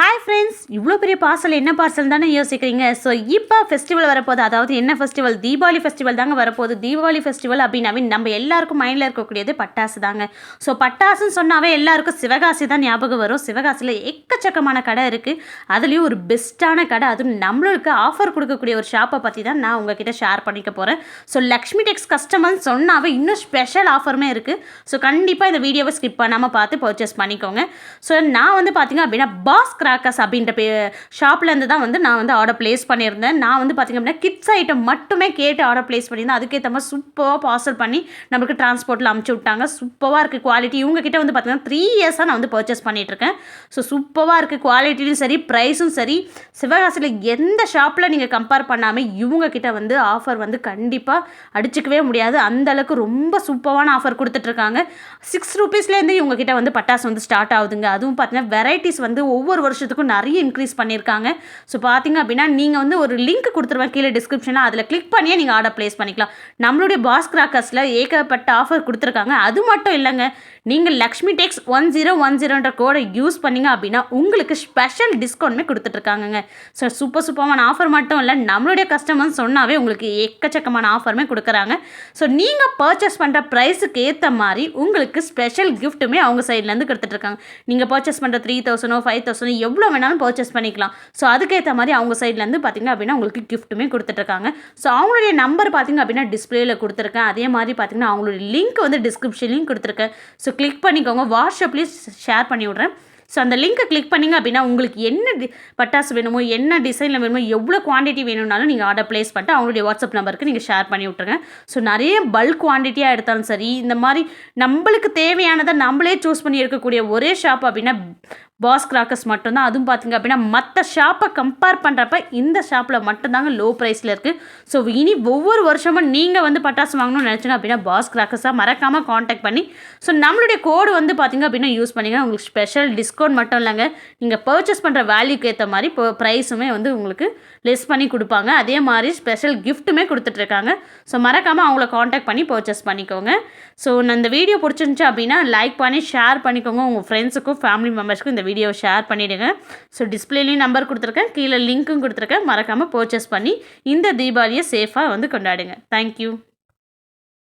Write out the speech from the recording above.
Hi friends இவ்வளோ பெரிய parcel என்ன பார்சல் தானே யோசிக்கிறீங்க? ஸோ இப்போ ஃபெஸ்டிவல் வரப்போகுது. அதாவது என்ன ஃபெஸ்டிவல் தீபாவளி ஃபெஸ்டிவல் தாங்க வரப்போகுது. தீபாவளி ஃபெஸ்டிவல் அப்படின்னாவே நம்ம எல்லாருக்கும் மைண்டில் இருக்கக்கூடியது பட்டாசு தாங்க. ஸோ பட்டாசுன்னு சொன்னாவே எல்லாருக்கும் சிவகாசி தான் ஞாபகம் வரும். சிவகாசியில் எக்கச்சக்கமான கடை இருக்குது அதுலேயும் ஒரு பெஸ்ட்டான கடை. அதுவும் நம்மளுக்கு ஆஃபர் கொடுக்கக்கூடிய ஒரு ஷாப்பை பற்றி தான் நான் உங்ககிட்ட ஷேர் பண்ணிக்க போகிறேன் ஸோ லக்ஷ்மி டெக்ஸ் கஸ்டமர்ஸ் சொன்னாவே இன்னும் ஸ்பெஷல் ஆஃபருமே இருக்குது ஸோ கண்டிப்பாக இந்த வீடியோவை ஸ்கிப் பண்ணாமல் பார்த்து பர்ச்சேஸ் பண்ணிக்கோங்க. ஸோ நான் வந்து பார்த்தீங்க அப்படின்னா பாஸ் கிராக்கர்ஸ் அப்படின்ற பே ஷாப்லேருந்து தான் வந்து நான் வந்து ஆர்டர் ப்ளேஸ் பண்ணியிருந்தேன். நான் வந்து பார்த்திங்க அப்படின்னா கிட்ஸ் ஐட்டம் மட்டுமே கேட்டு ஆர்டர் ப்ளேஸ் பண்ணியிருந்தேன். அதுக்கேற்ற மாதிரி சூப்பராக பார்சல் பண்ணி நம்மளுக்கு டிரான்ஸ்போர்ட்டில் அமுச்சு விட்டாங்க. சூப்பராக இருக்குது குவாலிட்டி இவங்ககிட்ட வந்து பார்த்திங்கன்னா த்ரீ இயர்ஸாக நான் வந்து பர்ச்சேஸ் பண்ணிகிட்ருக்கேன் ஸோ சூப்பராக இருக்குது குவாலிட்டியும் சரி ப்ரைஸும் சரி. சிவகாசியில் எந்த ஷாப்பில் நீங்கள் கம்பேர் பண்ணாமல் இவங்கக்கிட்ட வந்து ஆஃபர் வந்து கண்டிப்பாக அடிச்சுக்கவே முடியாது. அந்தளவுக்கு ரொம்ப சூப்பரான ஆஃபர் கொடுத்துட்ருக்காங்க சிக்ஸ் ருபீஸ்லேருந்து இவங்ககிட்ட வந்து பட்டாசு வந்து ஸ்டார்ட் ஆகுதுங்க. அதுவும் பார்த்தீங்கன்னா வெரைட்டிஸ் வந்து ஒவ்வொரு வருஷத்துக்கும் நிறைய இன்க்ரீஸ் பண்ணியிருக்காங்க. ஸோ பார்த்தீங்க அப்படின்னா நீங்கள் வந்து ஒரு லிங்க் கொடுத்துருவேன் கீழே டிஸ்கிரிப்ஷனில் அதில் கிளிக் பண்ணியே நீங்கள் ஆர்டர் ப்ளேஸ் பண்ணிக்கலாம். நம்மளுடைய பாஸ் கிராக்கர்ஸில் ஏகப்பட்ட ஆஃபர் கொடுத்துருக்காங்க. அது மட்டும் இல்லைங்க. நீங்கள் Lakshmi Tex one zero one ஜீரோன்ற கோடை யூஸ் பண்ணிங்க அப்படின்னா உங்களுக்கு ஸ்பெஷல் டிஸ்கவுண்ட்மே கொடுத்துட்ருக்காங்கங்க. ஸோ சூப்பர் சூப்பரான ஆஃபர் மட்டும் இல்லை. நம்மளுடைய கஸ்டமர்ஸ் சொன்னாவே உங்களுக்கு எக்கச்சக்கமான ஆஃபருமே கொடுக்குறாங்க. ஸோ நீங்கள் பர்ச்சேஸ் பண்ணுற ப்ரைஸுக்கு ஏற்ற மாதிரி உங்களுக்கு ஸ்பெஷல் கிஃப்ட்டுமே அவங்க சைட்லேருந்து கொடுத்துட்ருக்காங்க. நீங்கள் பர்ச்சேஸ் பண்ணுற த்ரீ தௌசண்டோ ஃபைவ் தௌசண்டோ எவ்வளோ வேணாலும் பர்ச்சேஸ் பண்ணிக்கலாம். ஸோ அதுக்கேற்ற மாதிரி அவங்க சைட்லேருந்து பார்த்திங்க அப்படின்னா உங்களுக்கு கிஃப்ட்டுமே கொடுத்துட்ருக்காங்க. ஸோ அவங்களுடைய நம்பர் பார்த்திங்க அப்படின்னா டிஸ்பிளேயில் கொடுத்துருக்கேன். அதே மாதிரி பார்த்திங்கன்னா அவங்களுடைய லிங்க் வந்து டிஸ்கிரிப்ஷன்லையும் கொடுத்துருக்கேன். ஸோ கிளிக் பண்ணிக்கோங்க. வாட்ஸ்அப்லேயும் ஷேர் பண்ணி விட்றேன். ஸோ அந்த லிங்க்கை கிளிக் பண்ணிங்க அப்படின்னா உங்களுக்கு என்ன டி பட்டாசு வேணுமோ என்ன டிசைனில் வேணுமோ எவ்வளோ குவான்டிட்டி வேணும்னாலும் நீங்கள் ஆர்டர் ப்ளேஸ் பண்ணிட்டு அவங்களுடைய வாட்ஸ்அப் நம்பருக்கு நீங்கள் ஷேர் பண்ணி விட்ருங்க ஸோ நிறைய பல்க் குவான்டிட்டியாக எடுத்தாலும் சரி இந்த மாதிரி நம்மளுக்கு தேவையானதை நம்மளே சூஸ் பண்ணி இருக்கக்கூடிய ஒரே ஷாப் அப்படின்னா பாஸ் கிராக்கர்ஸ் மட்டும்தான். அதுவும் பார்த்திங்க அப்படின்னா மற்ற ஷாப்பை கம்பேர் பண்ணுறப்ப இந்த ஷாப்பில் மட்டும்தாங்க லோ ப்ரைஸில் இருக்குது ஸோ இனி ஒவ்வொரு வருஷமும் நீங்கள் வந்து பட்டாசு வாங்கணும்னு நினச்சிங்க அப்படின்னா பாஸ் கிராக்கர்ஸாக மறக்காமல் காண்டாக்ட் பண்ணி ஸோ நம்மளுடைய கோடு வந்து பார்த்திங்க அப்படின்னா யூஸ் பண்ணிங்க. உங்களுக்கு ஸ்பெஷல் டிஸ்கவுண்ட் மட்டும் இல்லைங்க. நீங்கள் பர்ச்சேஸ் பண்ணுற வேல்யூக்கு ஏற்ற மாதிரி இப்போ ப்ரைஸுமே வந்து உங்களுக்கு லெஸ் பண்ணி கொடுப்பாங்க. அதே மாதிரி ஸ்பெஷல் கிஃப்ட்டுமே கொடுத்துட்ருக்காங்க. ஸோ மறக்காமல் அவங்கள காண்டாக்ட் பண்ணி பர்ச்சேஸ் பண்ணிக்கோங்க. ஸோ நான் இந்த வீடியோ பிடிச்சிருந்துச்சு அப்படின்னா லைக் பண்ணி ஷேர் பண்ணிக்கோங்க. உங்கள் ஃப்ரெண்ட்ஸுக்கும் ஃபேமிலி மெம்பர்ஸ்க்கும் இந்த வீடியோவை ஷேர் பண்ணிவிடுங்க ஸோ டிஸ்பிளேலையும் நம்பர் கொடுத்துருக்கேன். கீழே லிங்க்கும் கொடுத்துருக்கேன். மறக்காமல் பர்ச்சேஸ் பண்ணி இந்த தீபாவளியை சேஃபாக வந்து கொண்டாடுங்க. தேங்க்யூ